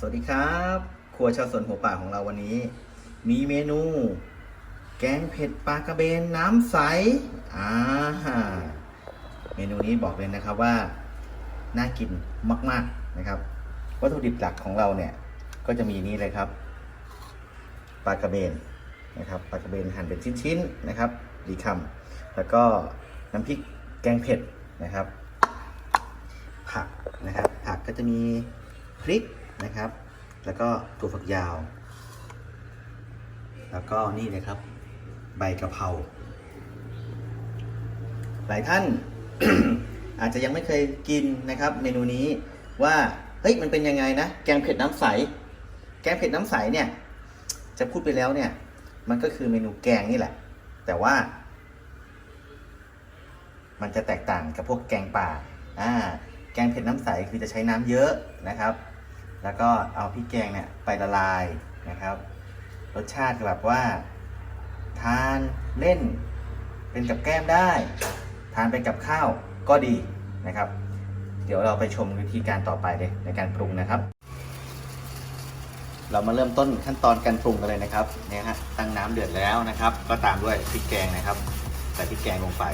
สวัสดีครับ ครัวชาวสวนหัวป่าของเราวันนี้ มีเมนู แกงเผ็ดปลากระเบนน้ำใสอ่าเมนูนี้บอกเลยนะครับว่า น่ากินมาก ๆนะครับ วัตถุดิบหลักของเราเนี่ย ก็จะมีนี่เลยครับปลากระเบนนะครับปลากระเบนหั่นเป็นชิ้นๆนะครับดีคำแล้วก็น้ำพริกแกงเผ็ดนะครับ ผักนะครับ ผักก็จะมีพริก นะครับ แล้วก็ถั่วฝักยาว แล้วก็นี่เลยครับ ใบกะเพราหลายท่าน อาจจะยังไม่เคยกินนะครับ เมนูนี้ว่าเฮ้ยมันเป็นยังไงนะแกงเผ็ดน้ำใส แกงเผ็ดน้ำใสเนี่ย จะพูดไปแล้วเนี่ย มันก็คือเมนูแกงนี่แหละ แต่ว่า มันจะแตกต่างกับพวกแกงป่าอ่าแกงเผ็ดน้ำใสคือจะใช้น้ำเยอะนะครับ แล้วก็เอาพริกแกงเนี่ยไปละลายนะครับ รสชาติแบบว่า ทานเล่นเป็นกับแก้มได้ ทานเป็นกับข้าวก็ดีนะครับ เดี๋ยวเราไปชมวิธีการต่อไปเลยในการปรุงนะครับ เรามาเริ่มต้นขั้นตอนการปรุงกันเลยนะครับเนี่ยฮะตั้งน้ำเดือดแล้วนะครับ ก็ตามด้วยพริกแกงนะครับ ใส่พริกแกงลงไป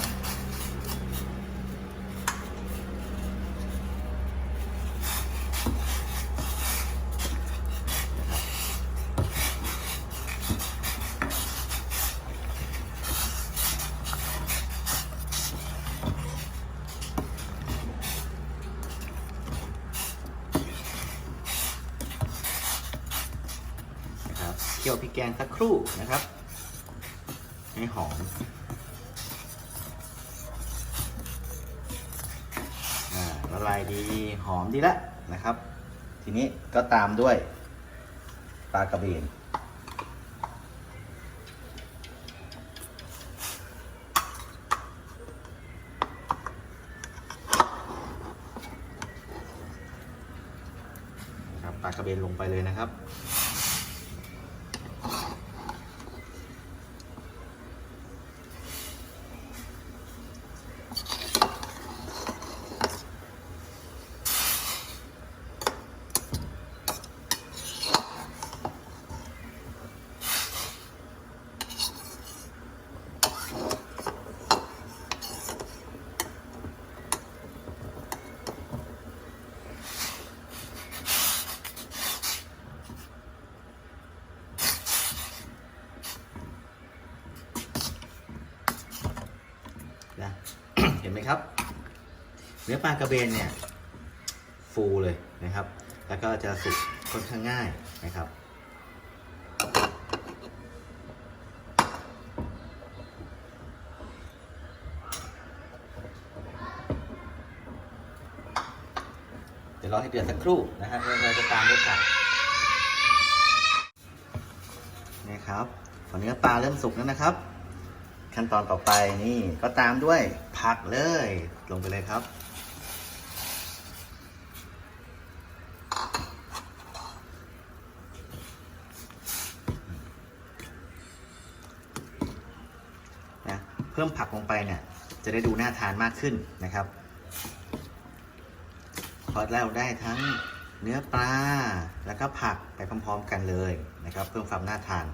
ครับเคี่ยวพริกแกงสักครู่นะครับ ให้หอมอ่าละลายดีหอมดีแล้วนะครับ ทีนี้ก็ตามด้วยปลากระเบนนะครับปลากระเบนลงไปเลยนะครับ นะ เห็นไหม ครับ เนื้อปลากระเบนเนี่ยฟูเลยนะครับ แล้วก็จะสุกค่อนข้างง่ายนะครับ เดี๋ยวรอให้เดือดสักครู่นะครับแล้วเราจะตามด้วยผักนี่ครับพอเนื้อปลาเริ่มสุกแล้วนะครับ ขั้นตอนต่อไปนี่ก็ตามด้วย ผักเลย ลงไปเลยครับ นะเพิ่มผักลงไปเนี่ย จะได้ดูน่าทานมากขึ้นนะครับพอเราได้ทั้งเนื้อปลาแล้วก็ผักไปพร้อมๆกันเลยนะครับ เพิ่มความน่าทาน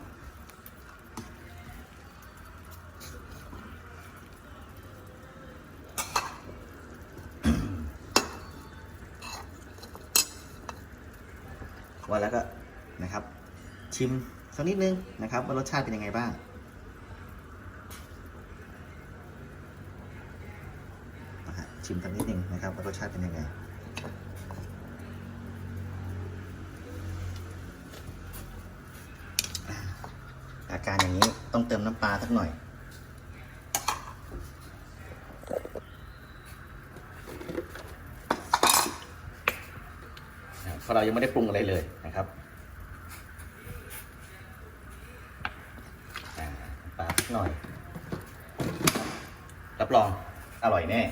ว่าแล้วก็นะครับ ชิมสักนิดนึงนะครับว่ารสชาติเป็นยังไงบ้างนะฮะชิมสักนิดนึงนะครับว่ารสชาติเป็นยังไงอาการอย่างนี้ต้องเติมน้ำปลาสักหน่อย เพราะเรายังไม่ได้ปรุงอะไรเลยนะครับปลาหน่อย รับรองอร่อยแน่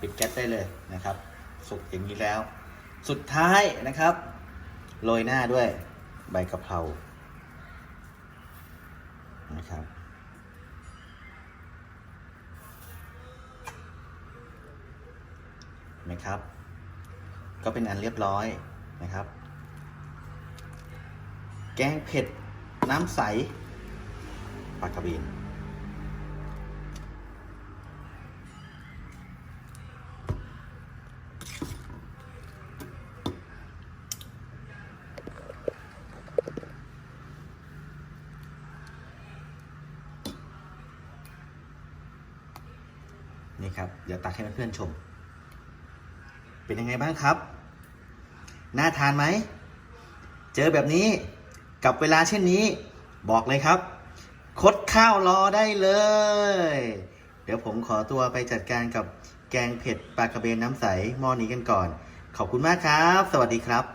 ปิดแก๊สได้เลยนะครับ สุกอย่างนี้แล้ว สุดท้ายนะครับ โรยหน้าด้วยใบกะเพรา นะครับ นะครับ ก็เป็นอันเรียบร้อยนะครับ แกงเผ็ดน้ำใสปลากระเบน นี่ครับเดี๋ยวตักให้เพื่อนๆชม เป็นยังไงบ้างครับ น่าทานไหม เจอแบบนี้กับเวลาเช่นนี้ บอกเลยครับ คดข้าวรอได้เลย เดี๋ยวผมขอตัวไปจัดการกับแกงเผ็ดปลากระเบนน้ำใสหม้อนี้กันก่อน ขอบคุณมากครับ สวัสดีครับ